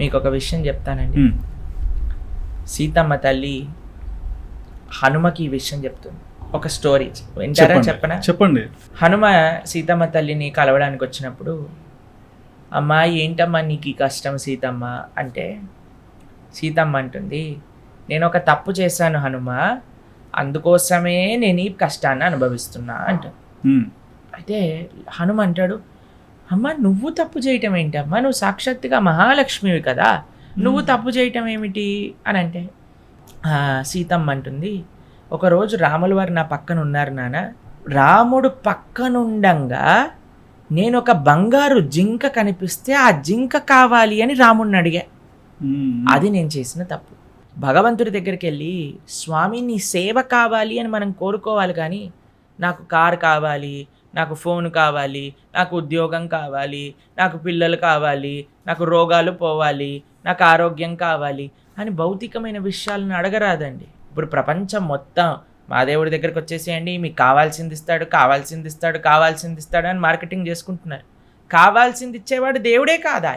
మీకు ఒక విషయం చెప్తానండి. సీతమ్మ తల్లి హనుమకి ఈ విషయం చెప్తుంది. ఒక స్టోరీ వింటారా చెప్పనా? చెప్పండి. హనుమ సీతమ్మ తల్లిని కలవడానికి వచ్చినప్పుడు అమ్మా ఏంటమ్మా నీకు ఈ కష్టం సీతమ్మ? అంటే సీతమ్మ అంటుంది నేను ఒక తప్పు చేశాను హనుమ అందుకోసమే నేను ఈ కష్టాన్ని అనుభవిస్తున్నా అంట అయితే హనుమ అంటాడు అమ్మ నువ్వు తప్పు చేయటం ఏంటమ్మా నువ్వు సాక్షాత్తుగా మహాలక్ష్మివి కదా. నువ్వు తప్పు చేయటం ఏమిటి? అని అంటే "ఆ, సీతమ్మ అంటుంది ఒకరోజు రాముల వారు నా పక్కన ఉన్నారు నాన్న. రాముడు పక్కనుండంగా నేను ఒక బంగారు జింక కనిపిస్తే ఆ జింక కావాలి అని రాముడిని అడిగా. అది నేను చేసిన తప్పు. భగవంతుడి దగ్గరికి వెళ్ళి స్వామి నీ సేవ కావాలి అని మనం కోరుకోవాలి కానీ నాకు కారు కావాలి నాకు ఫోన్ కావాలి నాకు ఉద్యోగం కావాలి నాకు పిల్లలు కావాలి నాకు రోగాలు పోవాలి నాకు ఆరోగ్యం కావాలి అని భౌతికమైన విషయాలను అడగరాదండి. ఇప్పుడు ప్రపంచం మొత్తం మా దేవుడి దగ్గరికి వచ్చేసేయండి మీకు కావాల్సింది ఇస్తాడు కావాల్సింది ఇస్తాడు కావాల్సింది ఇస్తాడు అని మార్కెటింగ్ చేసుకుంటున్నారు. కావాల్సింది ఇచ్చేవాడు దేవుడే కాదా